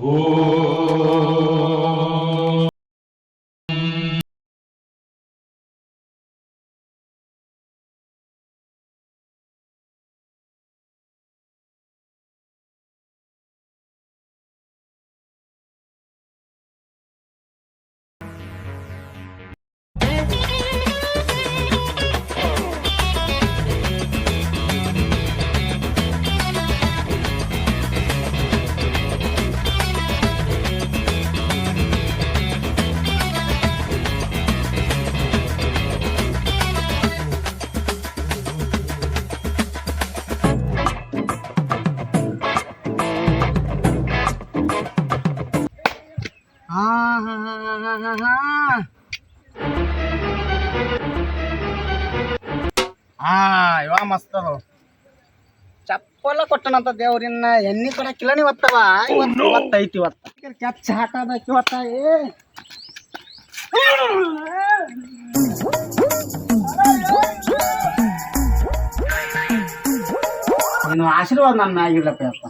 ಹಾ ಕೊಟ್ಟನಂತ ದೇವ್ರಿನ್ನ ಎಣ್ಣಿ ಕಡೆ ಕಿಲಣಿ ಒತ್ತವ. ಇವತ್ತು ಇವತ್ತು ಐತಿ ಇವತ್ತು. ಕೆಚ್ಚ ಹಾಕಬೇಕು ಇವತ್ತ ಏ. ನೀನು ಆಶೀರ್ವಾದ ನನ್ನ ಆಗಿರ್ಲಪ್ಪ ಅಪ್ಪ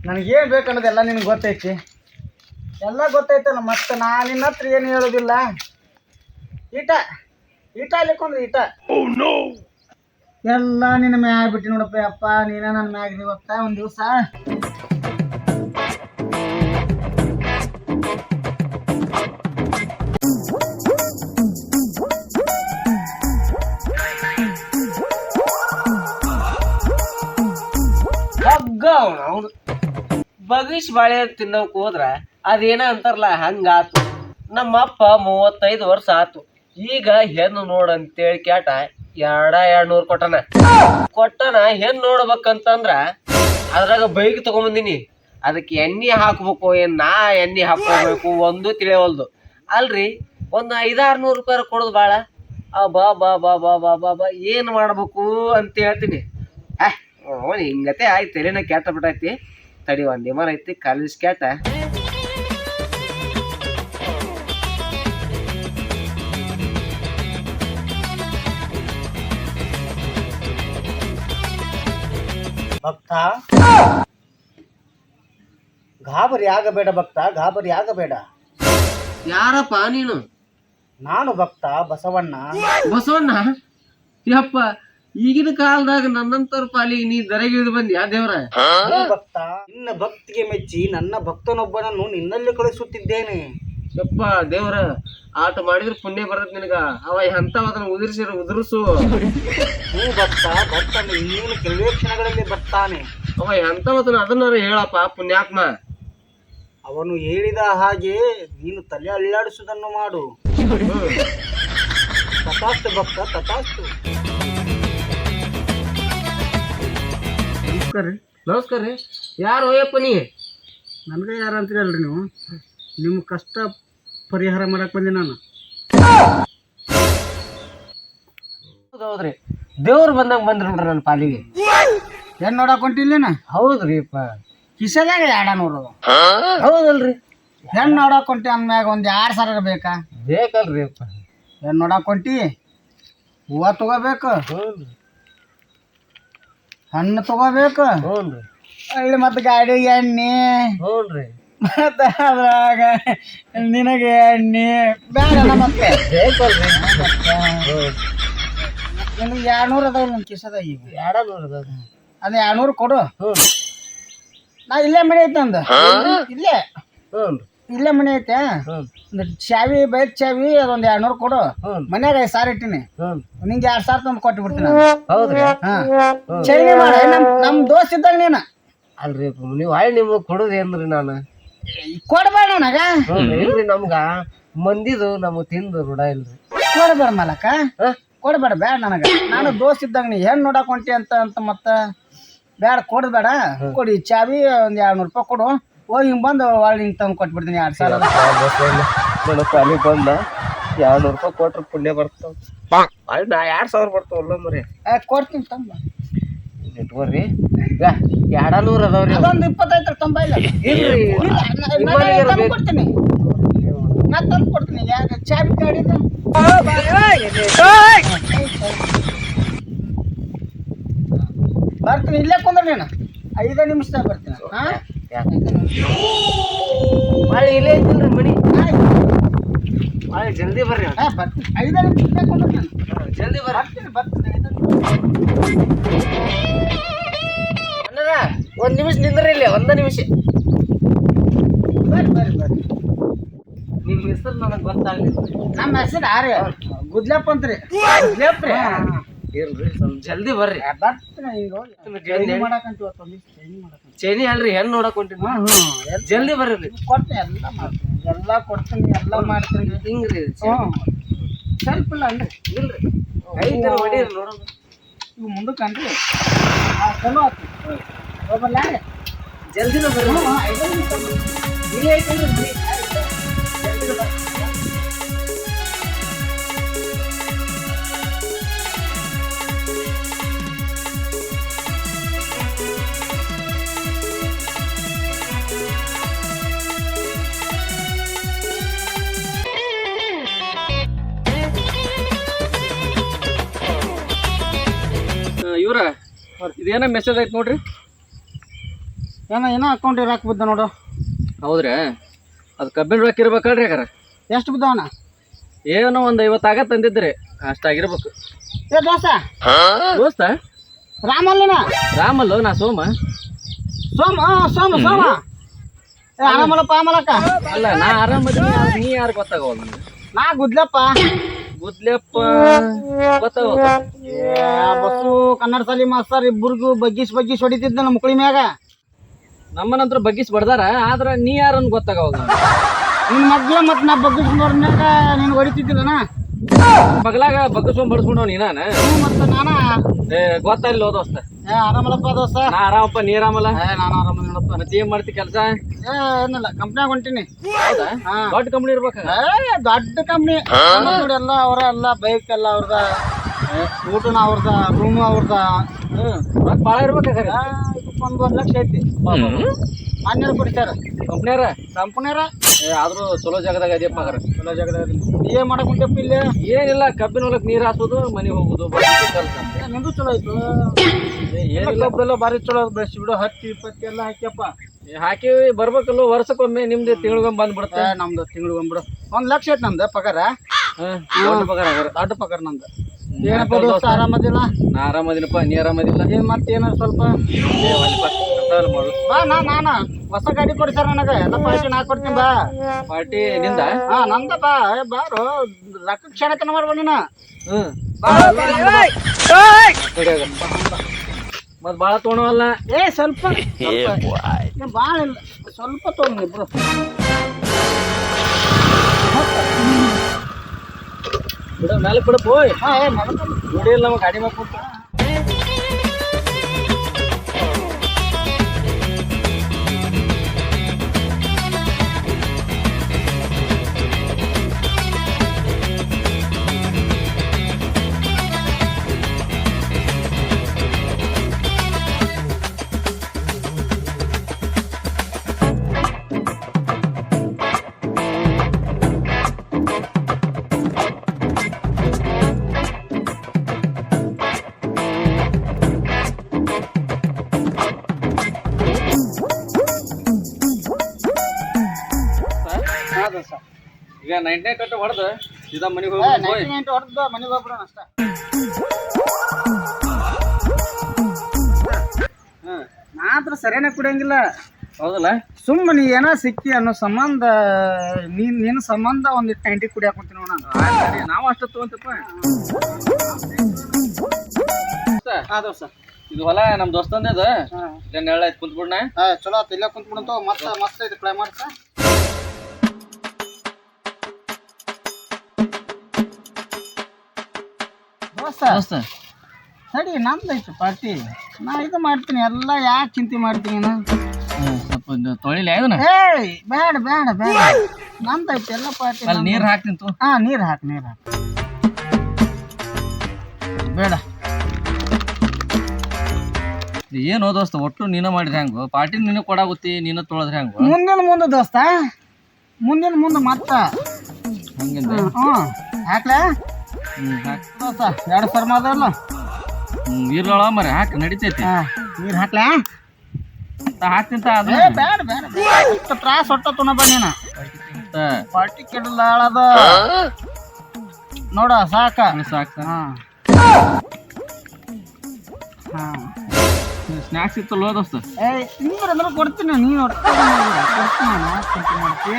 ನನಗೇನು ಬೇಕನ್ನೋದೆಲ್ಲ ನಿನಗೆ ಗೊತ್ತೈತಿ. ಎಲ್ಲ ಗೊತ್ತೈತಲ್ಲ, ಮತ್ತೆ ನಾ ನಿನ್ನ ಹತ್ರ ಏನು ಹೇಳೋದಿಲ್ಲ. ಈಟ ಈಟ ಅಲ್ಲಿಕೊಂಡ್ರಿ ಈಟ? ಎಲ್ಲ ನಿನ್ನ ಮ್ಯಾಗ ಬಿಟ್ಟಿ ನೋಡಪ್ಪ ಅಪ್ಪ ನೀನ ನನ್ನ ಮ್ಯಾಗ ಇವತ್ತ ಒಂದು ದಿವಸ? ಹಗ್ಗ ಅವನು ಬಗೀಶ್ ಬಾಳೆ ತಿನ್ನೋಕ್ ಹೋದ್ರ ಅದೇನ ಅಂತಾರಲ್ಲ, ಹಂಗಾತು. ನಮ್ಮಪ್ಪ ಮೂವತ್ತೈದು ವರ್ಷ ಆತು. ಈಗ ಹೆಣ್ಣು ನೋಡಂತೇಳಿ ಕೇಟ ಎರಡ ಎರಡ್ ನೂರ್ ಕೊಟ್ಟನ. ಕೊಟ್ಟನ ಹೆಣ್ಣು ನೋಡ್ಬೇಕಂತಂದ್ರ ಅದ್ರಾಗ ಬೈಕ್ ತಗೊಂಬಂದಿನಿ. ಅದಕ್ಕೆ ಎಣ್ಣೆ ಹಾಕ್ಬೇಕು, ಏನ್ ನಾ ಎಣ್ಣೆ ಹಾಕೋಬೇಕು ಒಂದು ತಿಳಿಯವಲ್ದು ಅಲ್ರಿ, ಒಂದು ಐದಾರು ನೂರು ರೂಪಾಯಿ ಕೊಡೋದು ಭಾಳ ಆ ಬಾ ಬಾ ಬಾ ಬಾ ಬಾ ಬಾ ಬಾ ಏನು ಮಾಡ್ಬೇಕು ಅಂತ ಹೇಳ್ತೀನಿ. ಅಹ್ ಹಿಂಗತೆ ಆಯ್ತು, ತಲೆನ ಕೆಟ್ಟ ಬಿಟ್ಟೈತಿ. ತಡಿ, ಒಂದ್ ಐತಿ, ಕಾಲೇಜ್ ಕ್ಯಾಟ ಭಕ್ತ. ಗಾಬರಿ ಆಗಬೇಡ ಭಕ್ತ ಗಾಬರಿ ಆಗಬೇಡ. ಯಾರಪ್ಪ ನೀನು? ನಾನು ಭಕ್ತ ಬಸವಣ್ಣ. ಬಸವಣ್ಣ? ಯಪ್ಪ ಈಗಿನ ಕಾಲದಾಗ ನನ್ನಂತರ ಪಾಲಿ ನೀ ದರಗಿಳಿದು ಬಂದಿ ಯಾ ದೇವ್ರ? ಭಕ್ತ ನಿನ್ನ ಭಕ್ತಿಗೆ ಮೆಚ್ಚಿ ನನ್ನ ಭಕ್ತನೊಬ್ಬನನ್ನು ನಿನ್ನಲ್ಲಿ ಕಳಿಸುತ್ತಿದ್ದೇನೆ ಯಪ್ಪ ದೇವ್ರ ಆಟ ಮಾಡಿದ್ರೆ ಪುಣ್ಯ ಬರ್ತೈತಿ ನಿನಗ. ಅವ ಎಂತವ ಅದನ್ನ ಉದುರಿಸಿ. ಉದುರಿಸು ಹ್ಞೂ ಭಕ್ತ ಭಕ್ತ ನೀನು ಕೆಲವೇ ಕ್ಷಣಗಳಲ್ಲಿ ಬರ್ತಾನೆ. ಅವ ಎಂತವದನ್ನ ಅದನ್ನ ಅದನ್ನ ಹೇಳಪ್ಪ ಪುಣ್ಯಾತ್ಮ. ಅವನು ಹೇಳಿದ ಹಾಗೆ ನೀನು ತಲೆ ಅಲ್ಲಾಡಿಸುವುದನ್ನು ಮಾಡು. ತಥಾಸ್ತು ಭಕ್ತ ತಥಾಸ್ತು. ನಮಸ್ಕಾರ ರೀ. ನಮಸ್ಕಾರ ರೀ. ಯಾರು ಹೋಯಪ್ಪ ನೀ? ನನಗೆ ಯಾರು ಅಂತೀರಲ್ರಿ ನೀವು? ನಿಮ್ಮ ಕಷ್ಟ ಪರಿಹಾರ ಮಾಡಕ್ ಬಂದೆ ನಾನು. ಹೌದ್ರಿ. ದೇವ್ರು ಬಂದಂಗ ಬಂದ್ರಿ ನೋಡ್ರಿ ನನ್ನ ಪಾಲಿಗೆ. ಏನ್ ನೋಡಕ್ ಹೊಂಟಿಲ್ಲೇನ? ಹೌದ್ರಿ ಅಪ್ಪ ಕಿಸದಾಗ ಎರಡ ನೋಡೋದು ಹೌದಲ್ರಿ. ಹೆಣ್ಣು ನೋಡಕ್ ಹೊಂಟಿ ಅಂದ್ಮ್ಯಾಗ ಒಂದ್ ಎರಡ್ ಸಾವಿರ ಬೇಕಾ ಬೇಕಲ್ರಿ ಅಪ್ಪ ಏನ್ ನೋಡಕ್ ಹೊಂಟಿ? ಹೂವ ತಗೋಬೇಕು. ಹಣ್ಣು ತಗೋಬೇಕು. ಹಳ್ಳಿ ಅಲ್ಲಿ ಮತ್ತೆ ಗಾಡಿ ಎಣ್ಣೆ. ಹ್ಞೂನ್ರಿ ಮತ್ತೆ ಅದ್ರಾಗ ನಿನಗೆ ಎಣ್ಣೆ ಬೇಡ ಮತ್ತೆ ನಿನಗೆ ಎರಡ್ನೂರು ಅದಾವ ನನ್ನ ಕಿಸದ ಈಗ. ಎರಡು ನೂರು ಅದ ಎರಡ್ನೂರು ಕೊಡು. ನಾ ಇಲ್ಲೇ ಮನೆ ಐತೆ ನಂದು. ಇಲ್ಲೇ. ಇಲ್ಲೇ ಮನೆ ಐತೆ. ಚಾವಿ ಬೈಕ್ ಚಾವಿ ಅದೊಂದು ಎರಡ್ನೂರು ಕೊಡು. ಹ್ಞೂ ಮನ್ಯಾಗ ಐದು ಸಾವಿರ ಇಟ್ಟಿನಿ. ನಿಂಗೆ ಎರಡು ಸಾವಿರ ತಂದು ಕೊಟ್ಟು ಬಿಡ್ತೀನಿ ಚೈನಿ ಮಾಡ. ನಮ್ಮ ದೋಸ್ತ ದೋಸ್ತ್ ಇದ್ದಾಗ ನೀನು. ಅಲ್ರಿ ನೀವು ಆಯ್ ನಿಮ್ಗೆ ಕೊಡೋದು ಏನ್ರಿ ನಾನು? ಕೊಡ್ಬೇಡ ನನಗ ಇಲ್ರಿ ನಮ್ಗ. ಮಂದಿದು ನಮಗ್ ತಿಂದು ರೂಢ ಇಲ್ರಿ. ಕೊಡ್ಬೇಡ ಮಲಕ. ಕೊಡಬೇಡ ಕೊಡ್ಬೇಡ ಬೇಡ ನನಗ. ನಾನು ದೋಸ್ತ್ ಇದ್ದಂಗ ನೀ ಹೆಣ್ಣು ನೋಡಕ್ ಹೊಂಟಿ ಅಂತ ಅಂತ ಮತ್ತ ಬೇಡ. ಕೊಡ್ಬೇಡ ಕೊಡಿ ಚಾವಿ ಒಂದ್ ಎರಡ್ ನೂರು ರೂಪಾಯಿ ಕೊಡು. ಹೋಗಿ ಹಿಂಗ್ ಬಂದು ಒಳ್ಳೆ ಹಿಂಗ್ ತಂದು ಕೊಟ್ಬಿಡ್ತೀನಿ ಎರಡ್ ಸಾವಿರ. ನೋಡ ಸಾಲಿ ಬಂದ. ಎರಡು ನೂರು ರೂಪಾಯಿ ಕೊಟ್ರ ಪುಣ್ಯ ಬರ್ತಾವ ನಾ ಎರಡು ಸಾವಿರ ಬರ್ತಾವಲ್ಲ ಮರಿ. ಏ, ಕೊಡ್ತೀನಿ ತಂಬ ಇಟ್ಕೋರಿ ಎರಡ ನೂರು ಅದಾವ್ರಿ ಅದೊಂದು ಇಪ್ಪತ್ತೈದು ತಂಬ ಇಲ್ಲ. ಇಲ್ರಿ. ಕೊಡ್ತೀನಿ. ನಾ ತಂದು ಕೊಡ್ತೀನಿ. ಯಾಕೆ ಚಾಬಿ ಗಾಡಿದ. ಬರ್ತೀನಿ ಇಲ್ಲೇ ಕುಂದ್ರ ನೀನು. ಐದು ನಿಮಿಷದಾಗ ಬರ್ತೀನಿ. ಹಾ? ಮಳೆ ಇಲ್ಲೇ ಐತಿಲ್ರಿ ಮನಿ. ಮಳೆ ಜಲ್ದಿ ಬರ್ರಿ ಹಾ ಬರ್ತೀನಿ. ಐದು ನಿಮಿಷ ಕುಂದ್ರ ನೀನು. ಜಲ್ದಿ ಬರ್ತೀನಿ ಬರ್ತೀನಿ. ಅಣ್ಣರ ಒಂದ್ ನಿಮಿಷ ನಿಂದ್ರಿ ಇಲ್ಲಿ ಒಂದ ನಿಮಿಷ. ಬರ್ರಿ ಬರ್ರಿ ಬರ್ರಿ. ನಿಮ್ ಹೆಸರು ನನಗೆ ಗೊತ್ತಾಗ್ಲಿಲ್ಲ. ನಮ್ಮ ಹೆಸರು ಯಾರು? ಗುದ್ಲಪ್ಪ ಅಂತ್ರಿ. ಗುದ್ಲಪ್ಪ ಇಲ್ರಿ ಸ್ವಲ್ಪ ಜಲ್ದಿ ಬರ್ರಿ. ಚೈನಿ ಅಲ್ರಿ ಹೆಣ್ಣು ನೋಡಕ್ ಎಲ್- ಜಲ್ದಿ ಬರ್ರಿ. ಕೊಡ್ತೀನಿ ಎಲ್ಲ ಮಾಡ್ತೀನಿ. ಎಲ್ಲ ಕೊಡ್ತೀನಿ ಎಲ್ಲ ಮಾಡ್ತೀನಿ. ಹಿಂಗ್ರಿ ಸ್ವಲ್ಪ ಇಲ್ಲ ಅನ್ರಿ ಇಲ್ರಿ. ಐದು ಹೊಡೀರಿ ನೋಡೋಣ. ಈಗ ಮುಂದಕ್ಕೆ ಅನ್ರಿ ಆ, ಚಲೋ ಆತು ಬರಲ್ಲ ಜಲ್ದಿನ ಹ್ಮ್, ಐದೇ ನಿಮಿಷ ಬರ್ರಿ. ಇಲ್ಲೇ ಐತಲ್ರಿ ಜಲ್ದಿ ಬರ್ರಿ. ಇವ್ರ ಇದೇನ ಮೆಸೇಜ್ ಐತೆ ನೋಡ್ರಿ. ಏನೋ ಏನೋ ಅಕೌಂಟ್ ಇರಾಕ್ ಬಿದ್ದ ನೋಡು. ಹೌದ್ರಿ ಅದು ಕಬ್ಬಿನ ರೊಕ್ಕ ಇರ್ಬೇಕಲ್ರಿ ಯಾಕಾರ ಎಷ್ಟು ಬಿದ್ದವನ? ಏನೋ ಒಂದು ಐವತ್ತು ಆಗತ್ ತಂದಿದ್ರಿ ಅಷ್ಟಾಗಿರ್ಬೇಕು ಏ ದೋಸ ದೋಸ್ತ? ರಾಮಲ್ಲನ? ರಾಮಲ್ಲು ನಾ ಸೋಮ? ಸೋಮ ಸೋಮ ಸೋಮ. ಏ ಆರಾಮಲ್ಲಪ್ಪ ಆಮಲಕ್ಕ? ಅಲ್ಲ ನಾ ಆರಾಮ ಆದ್ರೆ ನೀ ಯಾರು ಗೊತ್ತಾಗವಲ್ಲ ನಾ ಗುದ್ಲಪ್ಪ. ಗುದ್ಲೆಪ್ಪ. ಬಸ್ಸು ಕನ್ನಡ ಸಾಲಿ ಮಾಸ್ತರ್ ಇಬ್ಬರಿಗೂ ಬಗ್ಗಿಸ್ ಬಗ್ಗಿಸ್ ಹೊಡಿತಿದ್ದ ನಮ್ಮ ಮುಕ್ಳಿ ಮ್ಯಾಗ. ನಮ್ಮನಂತ್ರ ಬಗ್ಗಿಸ್ ಬಡ್ದಾರ ಆದ್ರ ನೀ ಯಾರನ್ ಗೊತ್ತಾಗವಾಗ ನಿನ್ ಮಗ್ಲ ಮತ್ ನಾ ಬಗ್ಗಿಸ್ ನೋಡ್ಮ್ಯಾಗ ನೀನ್ ಹೊಡಿತಿದ್ದಿಲ್ಲನ ಬಗಲಾಗ ಬಗ್ಗಿಸ್ಕೊಂಡ್ ಬಡಿಸ್ಕೊಂಡವ್ ನೀನಾನ ಮತ್ತ ನಾನ? ಏ ಗೊತ್ತಿಲ್ಲ ದೋಸ್ತ. ಏ ಆರಾಮಲ್ಲಪ್ಪ ದೋಸ್ತ? ನಾ ಆರಾಮಪ್ಪ ನೀ ಆರಾಮಲ್ಲ? ಏ ನಾನು ಆರಾಮ ನೋಡಪ್ಪ. ಮತ್ತೆ ಏನ್ ಮಾಡ್ತಿ ಕೆಲಸ? ಏ ಏನಿಲ್ಲ ಕಂಪ್ನ್ಯಾಗ ಹೊಂಟೀನಿ. ದೊಡ್ಡ ಕಂಪ್ನಿ ಇರ್ಬೇಕು? ಏ ದೊಡ್ಡ ಕಂಪ್ನಿ ನೋಡಿ ಎಲ್ಲ ಅವರ ಎಲ್ಲ ಬೈಕ್ ಎಲ್ಲ ಅವ್ರದ ಊಟನ ಅವ್ರದ ರೂಮ್ ಅವ್ರದ. ಹ್ಮ್. ಭಾಳ ಇರ್ಬೇಕಾದ್ರೆ ಒಂದೂವರೆ ಲಕ್ಷ ಐತಿ. ಮಾನ್ಯರು ಕೊಡ್ತಾರ ಕಂಪ್ನಿಯಾರ ಕಂಪ್ನಿಯರ ಆದ್ರೂ ಚಲೋ ಜಾಗದಾಗ ಇದೆಯಪ್ಪ ಹಾಗಾರ. ಚಲೋ ಜಾಗದಾಗ ಏನ್ ಮಾಡಕ್ ಹೊಂಟಪ್ಪ ಇಲ್ಲಿ? ಏನಿಲ್ಲ ಕಬ್ಬಿನ ಹೊಲಕ್ ನೀರ್ ಹಾಸೋದು ಮನೆ ಹೋಗುದು. ನಿಂದು ಚಲೋ ಆಯ್ತು. ಏನಿಲ್ಲ. ಕಬ್ಬೆಲ್ಲ ಭಾರಿ ಚಲೋ ಬೆಳೆಸಿ ಬಿಡು ಹತ್ತಿ ಇಪ್ಪತ್ತಿ ಎಲ್ಲ ಹಾಕ್ಯಪ್ಪ. ಹಾಕಿ ಬರ್ಬೇಕಲ್ಲ ವರ್ಷಕ್ಕೊಮ್ಮೆ ನಿಮ್ದು ತಿಂಗಳಿಗೊಮ್ಮೆ ಬಂದ್ಬಿಡುತ್ತೆ. ನಮ್ದು ತಿಂಗಳಿಗೊಮ್ಮೆ ಬಂದ್ಬಿಡು ಒಂದ್ ಲಕ್ಷ ಐತ್ ನಮ್ದು ಪಗಾರ. ದೊಡ್ಡ ಪಗಾರ. ದೊಡ್ಡ ಪಗಾರ ನಮ್ದು ಏನಪ್ಪ ದೋಸ್ತ ಆರಾಮದಿಲ್ಲ? ನಾ ಆರಾಮದಿನಪ್ಪ ನೀ ಆರಾಮದಿಲ್ಲ? ಏನ್ ಮತ್ತೆ ಏನಾರ ಸ್ವಲ್ಪ? ಬಾ ನಾ ನಾನ ಹೊಸ ಗಾಡಿ ಕೊಡ್ತಾರ ನನಗ. ಎಲ್ಲ ಪಾರ್ಟಿ ನಾ ಕೊಡ್ತೀನಿ ಬಾ. ಪಾರ್ಟಿ ನಿಂದ? ಹಾ ನಂದ ಬಾ. ಏ ಬಾರು. ರೊಕ್ಕ ಕ್ಷಣತನ ಮಾಡ್ಬೇಡಿ ನಾ ಹ್ಮ್. ಮತ್ ಬಾಳ ತೊಗೊಳವಲ್ಲ ಏ ಸ್ವಲ್ಪ ಬಾಳ ಭಾಳ ಇಲ್ಲ. ಸ್ವಲ್ಪ ತೊಗೊಂಡು ಇಬ್ರು ಬಿಡ ಮೇಲೆ ಬಿಡ ಹೋಯ್ ಹಾ ಏ ನಮ್ಮ ಗಾಡಿ ಮ್ಯಾಗ ನೈಂಟಿ ಕಟ್ಟ ಹೊಡೆದು? ಸೀದಾ ಮನೆಗೆ ಹೋಗಿ ನೈಂಟಿ ಹೊಡೆದು ಮನೆಗೆ ಹೋಗ್ಬಿಡೋಣ ಅಷ್ಟ. ಮಾತ್ರ ಸರಿಯಾಗಿ ಕುಡಿಯಂಗಿಲ್ಲ. ಹೌದಲ್ಲ? ಸುಮ್ಮನೆ ಏನೋ ಸಿಕ್ಕಿ ಅನ್ನೋ ಸಂಬಂಧ ನೀನ್ ನಿನ್ನ ಸಂಬಂಧ ಒಂದಿಟ್ಟು ನೈಂಟಿ ಕುಡಿಯಾಕ ನೋಡ ನಾವು ಅಷ್ಟು ತಗೊಂತಪ್ಪ. ಹಾ ದೋಸ್ತ ಇದು ಹೊಲ ನಮ್ಮ ದೋಸ್ತಂದೇದ. ಇದನ್ನ ಹೇಳ ಕುಂತ್ಬಿಡ್ನ. ಚಲೋ ಆತ ಇಲ್ಲೇ ಕುಂತ್ಬಿಡಂತ ಮಸ್ತ್ ಮಸ್ತ್ ಐತಿ ಟ್ರೈ ದೋಸ್ತ ಸರಿ. ನಂದು ಐತಿ ಪಾರ್ಟಿ ನಾ ಇದು ಮಾಡ್ತೀನಿ ಎಲ್ಲ ಯಾಕೆ ಚಿಂತೆ ಮಾಡ್ತೀನಿ ನಾನು? ಸ್ವಲ್ಪ ತೊಳಿಲಿ ಇದನ್ನ. ಏಯ್ ಬೇಡ ಬೇಡ ಬೇಡ. ನಂದು ಐತಿ ಎಲ್ಲ ಪಾರ್ಟಿ ಅಲ್ಲಿ ನೀರ್ ಹಾಕ್ತೀನಿ ತೋ ಹಾ ನೀರು ಹಾಕಿ ನೀರು ಹಾಕಿ. ಬೇಡ. ಏನು ದೋಸ್ತ ಒಟ್ಟು ನೀನ ಮಾಡಿದ್ರೆ ಹೆಂಗು? ಪಾರ್ಟಿ ನೀನು ಕೊಡಾಗುತ್ತಿ ನೀನು ತೊಳೆದ್ರೆ ಹೆಂಗು? ಮುಂದಿನ ಮುಂದೆ ದೋಸ್ತ ಮುಂದಿನ ಮುಂದೆ ಮತ್ತ. ಹಂಗಿಂದ? ಹ್ಞೂ ಹಾಕ್ಲಾ? ಎರಡು ಸರ್ ಮಾದಲ್ಲ ಹ್ಮ್ ಇರ್ಲೋಳ ಮರೆ ಹಾಕಿ ನಡಿತೈತಿ. ನೀರು ಹಾಕ್ಲಾ? ಹಾಕ್ತಿಂತ ಅದು. ಬೇಡ ಬೇಡ ಇಷ್ಟು ತ್ರಾಸ ಹೊಟ್ಟ ತುಣಬ ನೀನು. ಪಾರ್ಟಿ ಕೆಡಲಾಳದ ನೋಡ ಸಾಕ. ಸಾಕು ಹಾಂ. ಹಾಂ. ಸ್ನಾಕ್ಸ್ ಇತ್ತಲ್ಲ ದೋಸ್ತ? ಏ ನಿಂದ್ರೆ ಅಂದ್ರೆ ಕೊಡ್ತೀನಿ ನೀನು ಒಟ್ಟು ಕೊಡ್ತೀನಿ ನಾನು ಚಿಂತೆ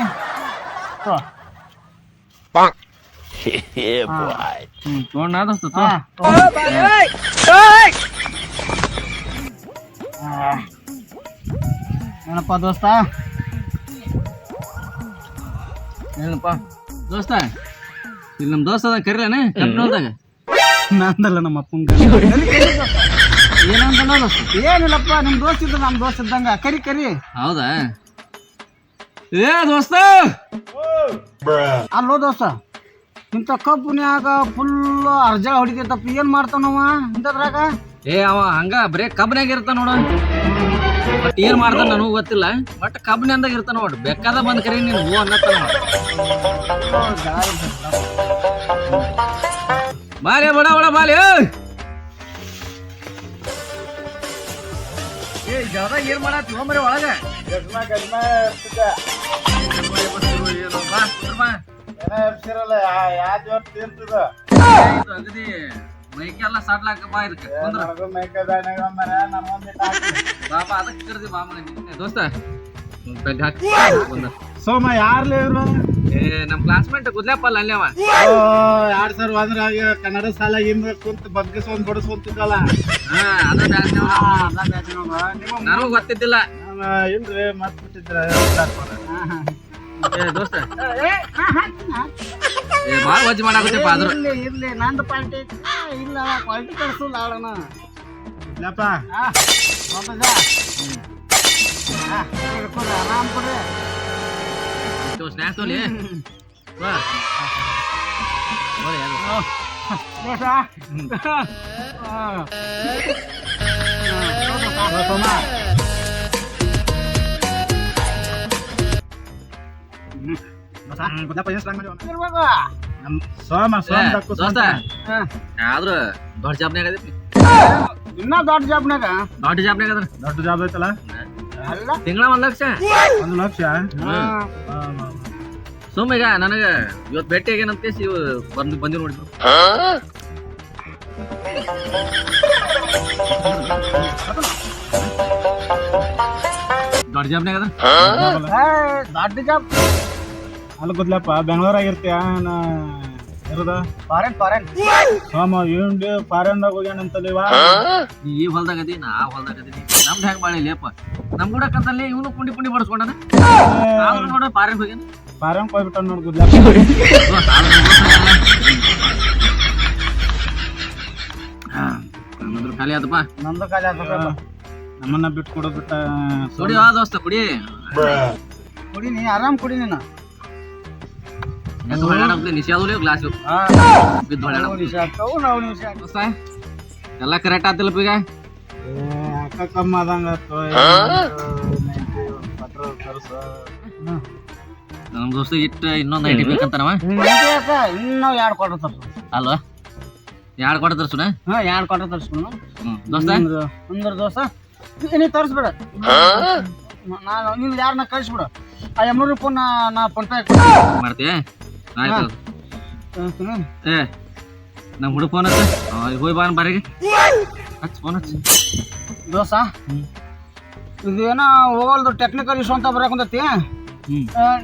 ಮಾಡ್ತಿ ತೋ. ಹ್ಮ್ ತೊಗೊಂಡ ದೋಸ್ತ ತೊ. ಏನಪ್ಪ ದೋಸ್ತ? ಏನಪ್ಪ? ದೋಸ್ತ ಇಲ್ಲಿ ನಮ್ಮ ದೋಸ್ತ ಅದ ಕರಿಲೇನ? ಕಂಪ್ನಿ ಹೊಲ್ದಾಗ ನಂದಲ್ಲ ನಮ್ಮ ಅಪ್ಪಂಗ ಏನಂತ ದೋಸ್ತ. ಏನಿಲ್ಲಪ್ಪ ನಿಮ್ಮ ದೋಸ್ತ ಇದ್ದ ನಮ್ಮ ದೋಸ್ತ ಇದ್ದಂಗ. ಕರಿ ಕರಿ. ಹೌದಾ? ಏ ದೋಸ್ತ! ಅಲ್ಲೋ ದೋಸ್ತ. ಇಂಥ ಕಬ್ಬುನ್ಯಾಗ ಫುಲ್ ಅರ್ಜಾ ಹೊಡಿತೈತಪ್ಪ ಏನ್ ಮಾಡ್ತಾನವ ಇಂಥದ್ರಾಗ ಏ ಅವ ಹಂಗ ಬರೇ ಕಬ್ನ್ಯಾಗ ಇರ್ತಾನ ನೋಡು ಬಟ್ ಏನ್ ಮಾಡ್ತಾನ ನನಗೂ ಗೊತ್ತಿಲ್ಲ ಬಟ್ ಕಬ್ನ್ಯಾಂದಾಗ ಇರ್ತಾನ ನೋಡು ಬೇಕಾದ ಬಂದ್ ಕರಿ ನೀನು ಹೂ ಅನ್ನತ್ತಾನ. ಬಾಲೆ ಬಡ ಬಡ ಬಾಲೆ ಏ ಜವದಾಗ ಏನ್ ಮಾಡತ್ತಿ ಹೋಮರಿ ಒಳಗ ಇದು ಅಗದಿ ಮೈಕೆಲ್ಲ ಸಾಟ್ಲಾಕ ಬಾ ಇದಕ್ಕೆ. ಕುಂದ್ರ. ಬಾಬಾ ಅದಕ್ಕೆ ಕರ್ದಿ ಬಾ. ದೋಸ್ತ ಪೆಗ್ ಹಾಕ್. ಸೋಮ ಯಾರ್ಲಿ ಇವ್ರು ಏ ನಮ್ಮ ಕ್ಲಾಸ್ಮೇಟ್ ಗುದ್ಲಪ್ಪಲ್ಲ ಅಲ್ಲಿ ಅವ. ಯಾರು ಸರ್ ಒಂದ್ರಾಗ ಕನ್ನಡ ಸಾಲ ಹಿಂದ ಕುಂತ ಬಗ್ಗಿಸ್ಕೊಂಡ್ ಬಡಿಸ್ಕೊಂತಿದ್ದಲ್ಲ. ಹಾ ಅದ. ನನಗೂ ಗೊತ್ತಿದ್ದಿಲ್ಲ. ಇಲ್ರಿ ಮತ್ ಬಿಟ್ಟಿದ್ರ ಏ ದೋಸ್ತ. ಬಾಳ ವಜ್ಜಿ ಮಾಡಾಕತ್ತಪ್ಪ ಆದ್ರ. ಇರ್ಲಿ ಇರ್ಲಿ ನಂದು ಪಾರ್ಟಿ ಇಲ್ಲ ಪಾರ್ಟಿ ಕಳ್ಸಲ್ಲ ಆಡೋಣ ಇಲ್ಲಪ್ಪ. ಆರಾಮ್ ಕೊಡ್ರಿ ಸ್ನ್ಯಾಕ್ಸ್ ತೋಲಿ. ಬಾ. ನೋಡಿ ಅದು. ಸೋಮ ಆದ್ರ ದೊಡ್ಡ ಜಾಬ್ನಾಗ ಇನ್ನ ದೊಡ್ಡ ಜಾಬ್ನಾಗ ದೊಡ್ಡ ಜಾಬ್ನಾಗ ಅದ್ರ. ದೊಡ್ಡ ಜಾಬ್ ಐತಲ್ಲ? ಅಲ್ಲ. ತಿಂಗಳ ಒಂದ್ ಲಕ್ಷ. ಒಂದು ಲಕ್ಷ? ಸುಮ್ಮ ಈಗ ನನಗ ಇವತ್ ಭೇಟಿ ಆಗೇನಂತ ಬಂದು ಬಂದ್ ಬಂದಿ ನೋಡಿದ್ರು. ದೊಡ್ಡ ಜಾಬ್ನಾಗ ಅದ್ರ. ದೊಡ್ಡ ಜಾಬ್ ಅಲ್ಲಿ ಗೊತ್ತಲಪ್ಪ ಇರ್ತ್ಯಾ ನಾ ಇರೋದ? ಫಾರೆನ್ ಫಾರೆನ್ ಸೋಮ ಏನು ಫಾರೆನ್ದಾಗ ಹೋಗ್ಯಾನಂತಲ್ಲಿ ಇವ? ನೀ ಈ ಹೊಲ್ದಾಗ ಅದಿ ನಾ ಆ ಹೊಲ್ದಾಗ ಅದೀನಿ. ನಮ್ದು ಹೆಂಗ್ ಬಾಳಿ ಲೇಪ ನಮ್ ಕೂಡ ಕಂತಲ್ಲಿ ಇವನು ಪುಂಡಿ ಪುಂಡಿ ಬಡಿಸ್ಕೊಂಡನ? ಆದ್ರೂ ನೋಡ ಫಾರೆನ್ ಹೋಗ್ಯಾನ. ಫಾರೆನ್ ಹೋಗ್ಬಿಟ್ಟ ನೋಡ್ ಗುದ್ಲಪ್ಪ. ನಮ್ದು ಖಾಲಿ ಆತಪ್ಪ. ನಮ್ದು ಖಾಲಿ ಆಗ್ಬೇಕಪ್ಪ ನಮ್ಮನ್ನ ಬಿಟ್ಟು ಕೊಡೋದ್ಬಿಟ್ಟ ಕುಡಿ ಆ ದೋಸ್ತ ಕುಡಿ. ಕುಡಿ ನೀ ಆರಾಮ್ ಕುಡಿ ನೀನು. ಎಲ್ಲ ಕರೆಕ್ಟ್ ಆತಿಲ್ಲಪ್ಪ ಈಗ ಅಕ್ಕ ಕಮ್ಮ ಆದಂಗ ನಮ್ ದೋಸ್ತ ಇಟ್ಟು ಇನ್ನೊಂದ್ ಐಟಿ ಬೇಕಂತಾನವ ಇನ್ನೂ ಎರಡು ಕೊಟ್ರ ತರ್ಸು ಅಲ್ವಾ ಎರಡು ಕೊಡ ತರ್ಸುನ ಹಾ ಎರಡು ಕೊಟ್ರ ತರ್ಸ್ಕೊಂಡು ದೋಸ್ತ ದೋಸ್ತ ಒಂದ್ರ ನೀ ತರಿಸ್ಬಿಡ. ನಾನು ನಿಮ್ದು ಯಾರನ್ನ ಕಳಿಸ್ಬಿಡು. ಆ ಎಮ್ಮೂರು ಫೋನ್ ನಾ ಫೋನ್ ಪೇ ಮಾಡ್ತೀಯ? ಆಯ್ತು. ಏ ನಮ್ ಹುಡುಗ ಫೋನ್ ಹಚ್ಚ. ಹೋಗಿ ಬಾ ಬಾರಿಗೆ ಹಚ್ ಫೋನ್ ಹಚ್ಚ. ದೋಸ ಇದು ಏನೋ ಹೋಗಲ್ದು ಟೆಕ್ನಿಕಲ್ ಇಶ್ಯೂ ಅಂತ ಬರಕುಂತತಿ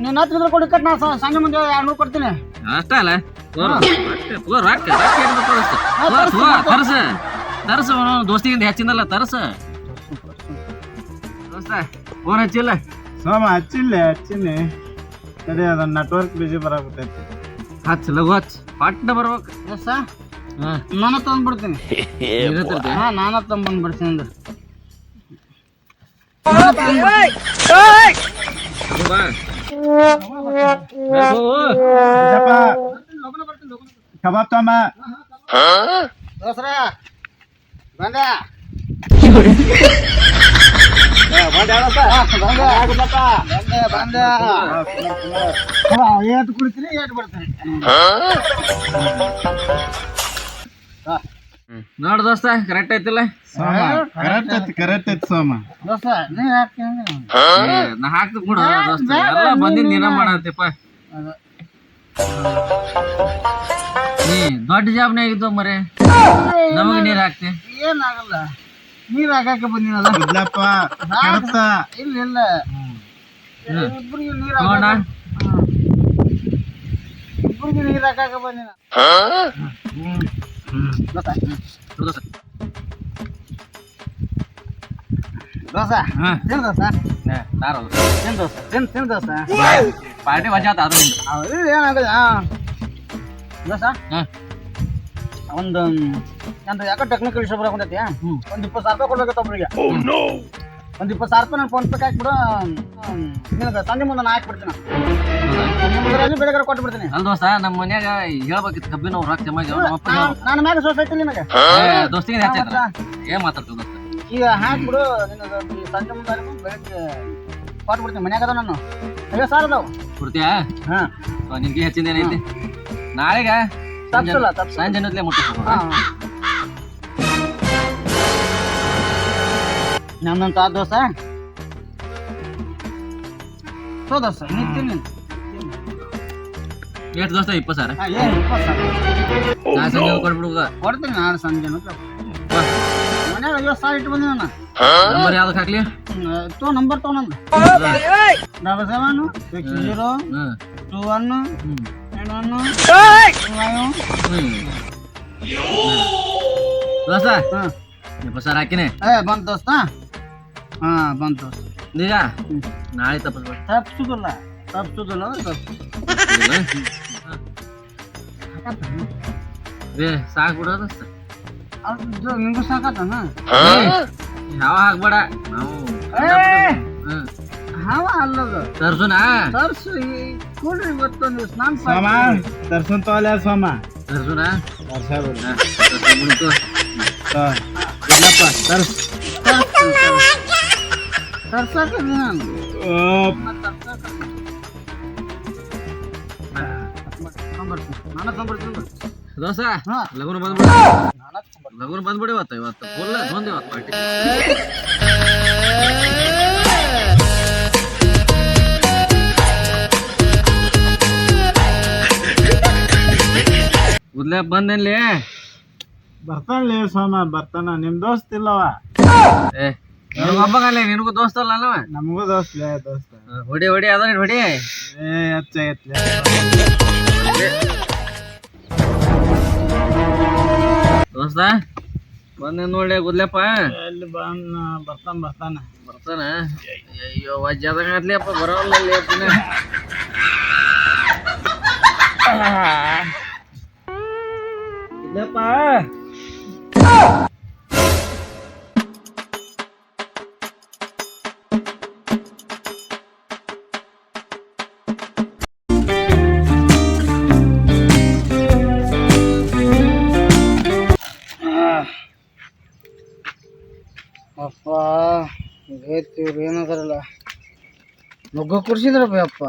ನಿನ್ನ ಹತ್ರ ಇದ್ರೆ ಕೊಡಿ ಕಟ್ ನಾ ಸಂಜೆ ಮುಂದೆ ಎರಡು ನೂರು ಕೊಡ್ತೀನಿ. ಅಷ್ಟೇ ಅಲ್ಲ ತರಸ ತರ್ಸ. ದೋಸ್ತಿಗಿಂತ ಹೆಚ್ಚಿಂದಲ್ಲ ತರಸ. ದೋಸ್ತ ಫೋನ್ ಹಚ್ಚಿಲ್ಲ. ಸೋಮ ಹಚ್ಚಿಲ್ಲ ಹಚ್ಚಿನಿ ಸರಿ ಅದ ನೆಟ್ವರ್ಕ್ ಬಿಜಿ ಬರಾಕತ್ತೈತಿ. ಹಚ್ ಲಘು ಹಚ್ ಪಟ್ನ ಬರ್ಬೇಕು. ಎಸ್ ಹಾ. ನಾನು ತಂದ್ಬಿಡ್ತೀನಿ. ಹಾ ನಾನು ತಂದ್ಬಂದ್ಬಿಡ್ತೀನಿ ಅಂದ್ರೆ. ಕಬಾಬ್ ತಮ್ಮ ದೋಸ್ರ ಬಂದ. ಏಟ್ ನೋಡ್ ದೋಸ್ತ ಕರೆಕ್ಟ್ ಐತಿಲ್ಲ ಕರೆಕ್ಟ್ ಐತಿ ಕರೆಕ್ಟ್ ಐತಿ ಸೋಮ ನೀ ಹಾಕ್ತು ಕೂಡ ದೋಸ್ತ ಎಲ್ಲ ಬಂದಿದ್ ನೀನ ಮಾಡತ್ತಪ್ಪ ದೊಡ್ಡ ಜಾಬ್ನೇ ಆಗಿದ್ದು ಮರೆ ನಮಗೆ ನೀರ್ ಹಾಕ್ತಿ ಏನಾಗಲ್ಲ ನೀರ್ ಹಾಕಕ್ಕೆ ಬಂದಿನಲ್ಲ? ಇಲ್ಲ ಇಲ್ಲ. ಇಬ್ರಿಗೆ ನೀರ್ ಹಾಕೋಣ ಇಬ್ರಿಗೆ ನೀರ್ ಹಾಕಕ್ಕೆ ಬಂದಿನ. ದೋಸಾ? ತಿನ್ ದೋಸ್ತ ಏ, ತಾರೋ. ತಿನ್ ದೋಸ್ತ ತಿನ್ ತಿನ್ ದೋಸ್ತ ಪಾರ್ಟಿ ವಜಾ ಅದು ಏನಾಗಲ್ಲ. ಹಾ ಒಂದು ಅಂದ್ರೆ ಯಾಕೋ ಟೆಕ್ನಿಕಲ್ ಇಶ್ಯೂ ಬರಕೊಂಡೈತಿ ಒಂದು ಇಪ್ಪತ್ತು ಸಾವಿರ ರೂಪಾಯಿ ಕೊಡ್ಬೇಕತ್ತ ಒಬ್ರಿಗೆ. ಒಂದು ಇಪ್ಪತ್ತು ಸಾವಿರ ರೂಪಾಯಿ ನಾನು ಫೋನ್ ಪೇ ಹಾಕ್ಬಿಡು ನಿನಗೆ ಸಂಜೆ ಮುಂದೆ ನಾ ಹಾಕ್ಬಿಡ್ತೀನಿ ಮುಂದೆ ಅಲ್ಲಿ ಕೊಟ್ಟು ಬಿಡ್ತೀನಿ ಅಲ್ಲ ದೋಸ್ತ ನಮ್ಮ ಮನ್ಯಾಗ ಹೇಳ್ಬೇಕಿತ್ತು ಕಬ್ಬಿನ ಅವ್ರು ಹಾಕ್ತಿ ಆಗ್ಯಾವ, ನನ್ನ ಅಪ್ಪ ಹೇಳ್ಬೇಕು. ನಾನು ಮ್ಯಾಗ ಸೊಸೈತಿ ನಿನಗೆ. ಏ, ದೋಸ್ತಿಗೆ ಹೆಚ್ಚಾಯ್ತಲ್ಲ ಏನ್ ಮಾತಾಡ್ತೀವಿ ದೋಸ್ತ. ಈಗ ಹಾಕ್ಬಿಡು ನಿನಗೆ ಈ ಸಂಜೆ ಮುಂದೆ ಬೆಳಗ್ಗೆ ಕೊಟ್ಟು ಬಿಡ್ತೀನಿ ಮನ್ಯಾಗ ಅದ ನಾನು. ಐವತ್ತು ಸಾವಿರ ಅದಾವ ಕೊಡ್ತೀಯಾ? ಹಾಂ. ಸೊ, ನಿನ್ಗೆ ಹೆಚ್ಚಿಂದ ಏನೈತಿ ನಾಳೆಗ ತಪ್ಸಲ್ಲ ತಪ್ಸಲ್ಲ. ಸಂಜೆ ಅನ್ನೋದ್ಲೆ ಮುಟ್ಟಿಸ್ಬೇಕು ಹಾಂ. ನನ್ನಂತ ಆ ದೋಸ ಸೊ ದೋಸ ನಿಂತೀನಿ ಎಷ್ಟು ದೋಸ್ತ ಇಪ್ಪತ್ತು ಸಾವಿರ. ಏನು ಇಪ್ಪತ್ತು ಸಾವಿರ? ನಾ ಸಂಜೆ ಕೊಡ್ಬಿಡುದ ಕೊಡ್ತೀನಿ ನಾನು ಸಂಜೆ ಮನ್ಯಾಗ ಐವತ್ತು ಸಾವಿರ ಇಟ್ಟು ಬಂದಿ ನಾನು. ನಂಬರ್ ಯಾವ್ದಕ್ಕೆ ಹಾಕ್ಲಿ? ತೋ ನಂಬರ್ ತೋ ನಂದು. Double seven six zero two one nine ದೋಸ್ತ ಹಾಂ ಇಪ್ಪತ್ತು ಸಾವಿರ ಹಾಕಿನಿ? ಏ ಬಂತು ದೋಸ್ತ. ಹಾ ಬಂತು ದೋಸ್ತ. ನಿಜ ನಾಳೆ ತಪ್ಪಿಸ್ಬೇಡ. ತಪ್ಸುದಿಲ್ಲ. ತಪ್ಸುದಲ್ಲ ಅಂದ್ರೆ ತಪ್ಸು. ಏ ಸಾಕು ಬಿಡ ದೋಸ್ತ. ಅದು ನಿಂಗೂ ಸಾಕತ್ತನ ಯಾವ ಹಾಕ್ಬೇಡ? ನಾವು ಹಾವ ಅಲ್ಲದು. ತರ್ಸುನಾ? ತರ್ಸು ಈ ಕೂಡ್ರಿ ಇವತ್ತೊಂದು ಸ್ನಾನ ಸೋಮ ತೋಲೆ ತರ್ಸುನಾ ಮುಗೀತು. ಇಲ್ಲಪ್ಪ ತರ್ಸ್. ತರ್ಸಕ್ಕೆ ನಾನು ಓ, ನಾನು. ತೊಂಬರ್ತೀನಿ ದೋಸ್ತ ಹಾ. ಲಗುನ ಬಂದ್ಬಿಡ. ಲಗುನ ಬಂದ್ಬಿಡಿ ಇವತ್ತು ಇವತ್ತು. ಫುಲ್ ಪಾರ್ಟಿ ಉದ್ಲೆ ಬಂದೇನ್ಲಿ ಬರ್ತಾನಲೇ ಸೋಮ ಬರ್ತಾನ. ನಿಮ್ ದೋಸ್ತ ಇಲ್ಲವ? ಏ ನನಗೆ ಒಬ್ಬಗಲ್ಲ ನಿನಗೂ ದೋಸ್ತ ಅಲ್ಲ ಅಲ್ಲವ? ನಮಗೂ ದೋಸ್ತ್ಲೇ ದೋಸ್ತ ಹೊಡಿ ಹೊಡಿ ಅದ ಹೊಡಿ. ಏ ಹೆಚ್ಚ ಐತ್ಲೆ ದೋಸ್ತ ಬಂದೆ ನೋಡಿ ಗುದ್ಲೆಪ್ಪ. ಎಲ್ಲಿ ಬಂದ ಬರ್ತಾನ ಬರ್ತಾನ. ಬರ್ತಾನ? ಅಯ್ಯೋ ವಜ್ಜಾದಂಗ ಬರೋಲ್ಲ ಗುದ್ಲೆಪ್ಪ ಅಪ್ಪ ಗೈತಿ ಇವ್ರು ಏನದಾರಲ್ಲ? ನುಗ್ಗ ಕುರ್ಸಿದ್ರಪ್ಪ ಅಪ್ಪ.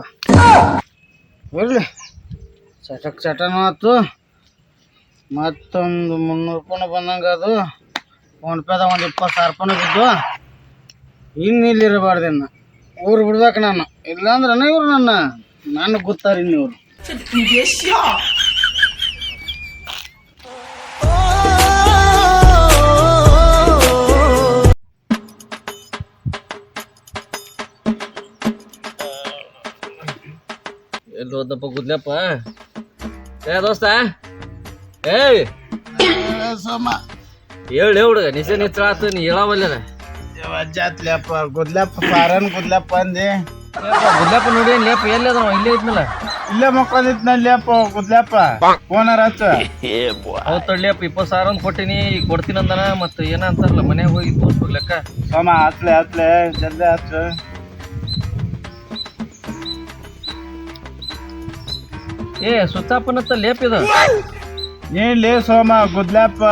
ಇರ್ಲಿ. ಚಟಕ್ ಚಟನೂ ಆತು. ಮತ್ತೊಂದು ಮುನ್ನೂರು ರೂಪಾಯಿ ಬಂದಂಗೆ ಅದು. ಫೋನ್ ಪೇದಾಗ ಒಂದು ಇಪ್ಪತ್ತು ಸಾವಿರ ರೂಪಾಯಿ ಬಿದ್ದು ಇನ್ನು ಇಲ್ಲಿ ಇರಬಾರ್ದು ಇನ್ನು. ಊರು ಬಿಡ್ಬೇಕು ನಾನು. ಇಲ್ಲಾಂದ್ರೆ ಇವ್ರು ನನ್ನ. ನನಗೆ ಗೊತ್ತಾರ ಇನ್ನು ಇವ್ರು. ಎಲ್ಲಿ ಹೋದಪ್ಪ ಕೂದ್ಲಪ್ಪ ಏ ದೋಸ್ತ ಏಯ್! ಸೋಮ. ಹೇಳಿ ಹುಡುಗ ನಿಜ ನಿತ್ರ ಆತು ನೀ ಹೇಳವಲ್ಲದ ವಜ್ಜಾತ್ಲೆಪ್ಪ ಗುದ್ಲಪ್ಪ ಫಾರನ್ ಗುದ್ಲಪ್ಪ ಅಂದಿ. ಗುದ್ಲಪ್ಪ ನೋಡಿ ಲೇಪ ಎಲ್ಲಿ ಅದ ಇಲ್ಲೇ ಇದ್ನಲ್ಲ? ಇಲ್ಲೇ ಮಕ್ಕೊಂದಿತ್ನಲ್ಲಪ್ಪ ಗುದ್ಲಪ್ಪ. ಫೋನರ್ ಹಚ್ಚ ತಡ್ಲಿಯಪ್ಪ ಇಪ್ಪತ್ತು ಸಾವಿರ ಅಂತ ಕೊಟ್ಟಿನಿ ಈಗ ಕೊಡ್ತೀನಿ ಅಂದನ ಮತ್ತೆ ಏನ ಅಂತಾರಲ್ಲ ಮನ್ಯಾಗ ಹೋಗಿ ತೋರ್ಸ್ಬೇಕು ಲೆಕ್ಕ. ಸೋಮ ಹತ್ಲೆ ಆತ್ಲೆ ಜಲ್ದಿ ಹಚ್ಚ ಏ ಸುತ್ತಾಪನತ್ತ ಲೇಪ್ ಇದು. ಏನ್ಲೇ ಸೋಮ ಗುದ್ಲಪ್ಪ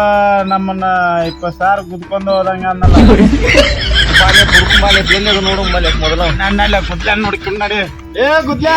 ನಮ್ಮನ್ನ ಇಪ್ಪತ್ತು ಸಾವಿರ ಗುದ್ಕೊಂಡು ಹೋದಂಗ ಅನ್ನಲ್ಲ ಬಾಲೆ ಬಾಲೆ ಎಲ್ಲಿ ನೋಡು ಬಾಲೆ ಮೊದಲ. ನನ್ನಲ್ಲ ಗುದ್ಲ ನೋಡ್ಕೊಂಡು ನಡಿ. ಏ ಗುದ್ಲ!